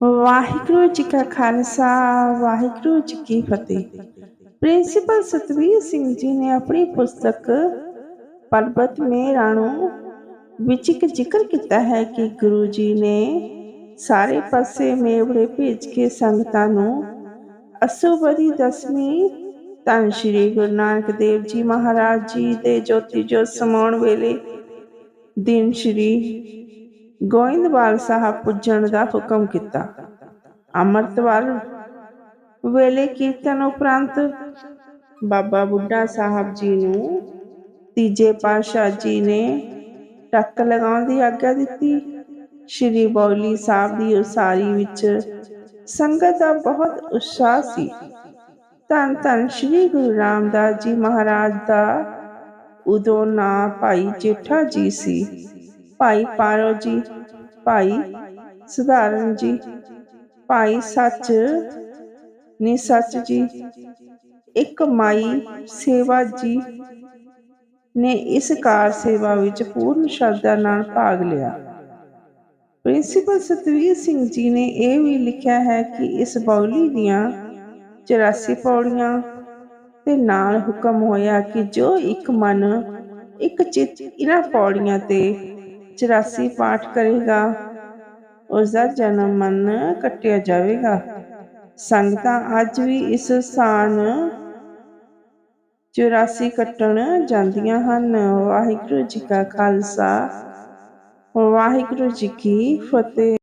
ਵਾਹਿਗੁਰੂ ਜੀ ਕਾ ਖਾਲਸਾ, ਵਾਹਿਗੁਰੂ ਜੀ ਕੀ ਫਤਿਹ। ਪ੍ਰਿੰਸੀਪਲ ਸਤਵੀਰ ਸਿੰਘ ਜੀ ਨੇ ਆਪਣੀ ਪੁਸਤਕ ਪਰਬਤ ਮੇ ਰਾਣੋ ਵਿੱਚ ਇੱਕ ਜ਼ਿਕਰ ਕੀਤਾ ਹੈ ਕਿ ਗੁਰੂ ਜੀ ਨੇ ਸਾਰੇ ਪਾਸੇ ਮੇਵੜੇ ਭੇਜ ਕੇ ਸੰਗਤਾਂ ਨੂੰ ਅਸੂਬਰੀ ਦਸਵੀਂ ਧੰਨ ਸ਼੍ਰੀ ਗੁਰੂ ਨਾਨਕ ਦੇਵ ਜੀ ਮਹਾਰਾਜ ਜੀ ਦੇ ਜੋਤੀ ਜੋਤ ਸਮਾਉਣ ਵੇਲੇ ਦਿਨ ਸ਼੍ਰੀ ਗੋਇੰਦਵਾਲ ਸਾਹਿਬ ਪੁੱਜਣ ਦਾ ਹੁਕਮ ਕੀਤਾ। ਅੰਮ੍ਰਿਤਵਾਲ ਵੇਲੇ ਕੀਰਤਨ ਉਪਰੰਤ ਬਾਬਾ ਬੁੱਢਾ ਸਾਹਿਬ ਜੀ ਨੂੰ ਤੀਜੇ ਪਾਤਸ਼ਾਹ ਜੀ ਨੇ ਟੱਕ ਲਗਾਉਣ ਦੀ ਆਗਿਆ ਦਿੱਤੀ। ਸ਼੍ਰੀ ਬੌਲੀ ਸਾਹਿਬ ਦੀ ਉਸਾਰੀ ਵਿੱਚ ਸੰਗਤ ਦਾ ਬਹੁਤ ਉਤਸ਼ਾਹ ਸੀ। ਧੰਨ ਧੰਨ ਸ਼੍ਰੀ ਗੁਰੂ ਰਾਮਦਾਸ ਜੀ ਮਹਾਰਾਜ ਦਾ ਉਦੋਂ ਨਾਂ ਭਾਈ ਜੇਠਾ ਜੀ ਸੀ। ਭਾਈ ਪਾਰੋ ਜੀ, ਭਾਈ ਸਧਾਰਨ ਜੀ, ਭਾਈ ਸੱਚ ਨੀ ਸੱਚ ਜੀ, ਇੱਕ ਮਾਈ ਸੇਵਾ ਜੀ ਨੇ ਇਸ ਕਾਰ ਸੇਵਾ ਵਿੱਚ ਪੂਰਨ ਸ਼ਰਧਾ ਨਾਲ ਭਾਗ ਲਿਆ। ਪ੍ਰਿੰਸੀਪਲ ਸਤਵੀਰ ਸਿੰਘ ਜੀ ਨੇ ਇਹ ਵੀ ਲਿਖਿਆ ਹੈ ਕਿ ਇਸ ਬੌਲੀ ਦੀਆਂ 84 ਪੌੜੀਆਂ ਤੇ ਨਾਲ ਹੁਕਮ ਹੋਇਆ ਕਿ ਜੋ ਇੱਕ ਮਨ, ਇੱਕ ਚਿੱਤ ਇਹਨਾਂ ਪੌੜੀਆਂ ਤੇ 84 ਪਾਠ ਕਰੇਗਾ ਉਸ ਦਾ ਜਨਮ ਮਨ ਕੱਟਿਆ ਜਾਵੇਗਾ। ਸੰਗਤਾਂ ਅੱਜ ਵੀ ਇਸ ਸਥਾਨ 84 ਕੱਟਣ ਜਾਂਦੀਆਂ ਹਨ। ਵਾਹਿਗੁਰੂ ਜੀ ਕਾ ਖਾਲਸਾ। ਵਾਹਿਗੁਰੂ ਜੀ ਕੀ ਫਤਿਹ।